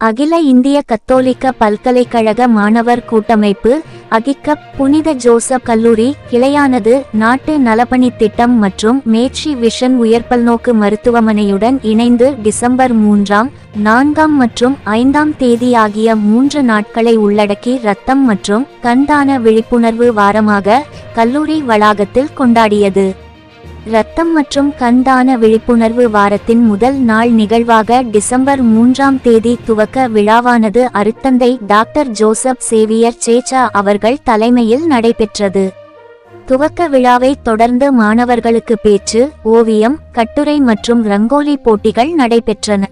அகில இந்திய கத்தோலிக்க பல்கலைக்கழக மாணவர் கூட்டமைப்பு அகிக்கப் புனித ஜோசப் கல்லூரி கிளையானது நாட்டு நலப்பணித் திட்டம் மற்றும் மேட்சி விஷன் உயர்பல்நோக்கு மருத்துவமனையுடன் இணைந்து டிசம்பர் மூன்றாம் நான்காம் மற்றும் ஐந்தாம் தேதி ஆகிய மூன்று நாட்களை உள்ளடக்கி இரத்தம் மற்றும் கண்தான விழிப்புணர்வு வாரமாக கல்லூரி வளாகத்தில் கொண்டாடியது. இரத்தம் மற்றும் கண்தான விழிப்புணர்வு வாரத்தின் முதல் நாள் நிகழ்வாக டிசம்பர் மூன்றாம் தேதி துவக்க விழாவானது அருத்தந்தை டாக்டர் ஜோசப் சேவியர் சேச்சா அவர்கள் தலைமையில் நடைபெற்றது. துவக்க விழாவை தொடர்ந்து மாணவர்களுக்கு பேச்சு ஓவியம் கட்டுரை மற்றும் ரங்கோலி போட்டிகள் நடைபெற்றன.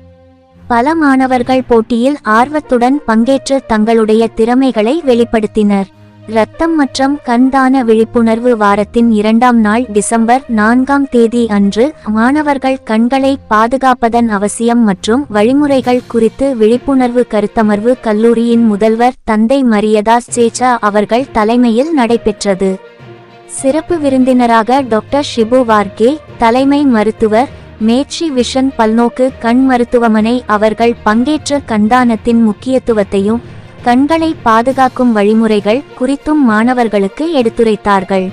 பல மாணவர்கள் போட்டியில் ஆர்வத்துடன் பங்கேற்று தங்களுடைய திறமைகளை வெளிப்படுத்தினர். இரத்தம் மற்றும் கண்தான விழிப்புணர்வு வாரத்தின் இரண்டாம் நாள் டிசம்பர் நான்காம் தேதி அன்று மாணவர்கள் கண்களை பாதுகாப்பதன் அவசியம் மற்றும் வழிமுறைகள் குறித்து விழிப்புணர்வு கருத்தமர்வு கல்லூரியின் முதல்வர் தந்தை மரியதாஸ் சேச்சா அவர்கள் தலைமையில் நடைபெற்றது. சிறப்பு விருந்தினராக டாக்டர் ஷிபு வார்கே தலைமை மருத்துவர் மேட்சி விஷன் பல்நோக்கு கண் மருத்துவமனை அவர்கள் பங்கேற்ற கண்தானத்தின் முக்கியத்துவத்தையும் கண்களை பாதுகாக்கும் வழிமுறைகள் குறித்தும் மாணவர்களுக்கு எடுத்துரைத்தார்கள்.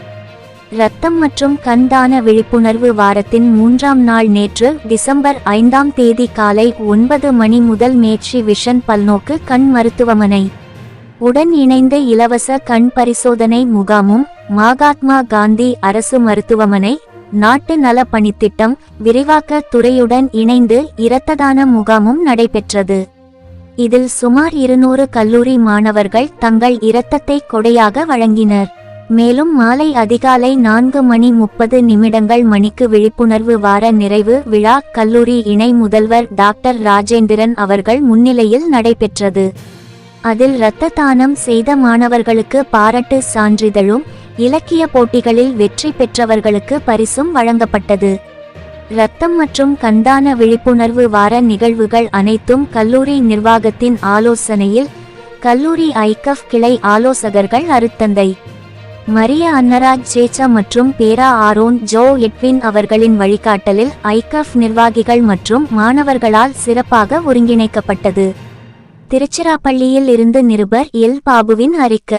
இரத்தம் மற்றும் கண்தான விழிப்புணர்வு வாரத்தின் மூன்றாம் நாள் நேற்று டிசம்பர் ஐந்தாம் தேதி காலை ஒன்பது மணி முதல் மேட்சி விஷன் பல்நோக்கு கண் மருத்துவமனை. உடன் இணைந்து இலவச கண் பரிசோதனை முகாமும் மகாத்மா காந்தி அரசு மருத்துவமனை நாட்டு நல பணித்திட்டம் விரிவாக்க துறையுடன் இணைந்து இரத்ததான முகாமும் நடைபெற்றது. இதில் சுமார் இருநூறு கல்லூரி மாணவர்கள் தங்கள் இரத்தத்தை கொடையாக வழங்கினர். மேலும் மாலை அதிகாலை நான்கு மணி முப்பது நிமிடங்கள் மணிக்கு விழிப்புணர்வு வார நிறைவு விழா கல்லூரி இணை முதல்வர் டாக்டர் ராஜேந்திரன் அவர்கள் முன்னிலையில் நடைபெற்றது. அதில் இரத்த தானம் செய்த மாணவர்களுக்கு பாராட்டு சான்றிதழும் இலக்கிய போட்டிகளில் வெற்றி பெற்றவர்களுக்கு பரிசும் வழங்கப்பட்டது. இரத்தம் மற்றும் கண்தான விழிப்புணர்வு வார நிகழ்வுகள் அனைத்தும் கல்லூரி நிர்வாகத்தின் ஆலோசனையில் கல்லூரி ஐகஃப் கிளை ஆலோசகர்கள் அருத்தந்தை. மரிய அன்னராஜ் சேச்சா மற்றும் பேரா ஆரோன் ஜோ எட்வின் அவர்களின் வழிகாட்டலில் ஐகஃப் நிர்வாகிகள் மற்றும் மாணவர்களால் சிறப்பாக ஒருங்கிணைக்கப்பட்டது. திருச்சிராப்பள்ளியில் இருந்து நிருபர் எல். பாபுவின் அறிக்கை.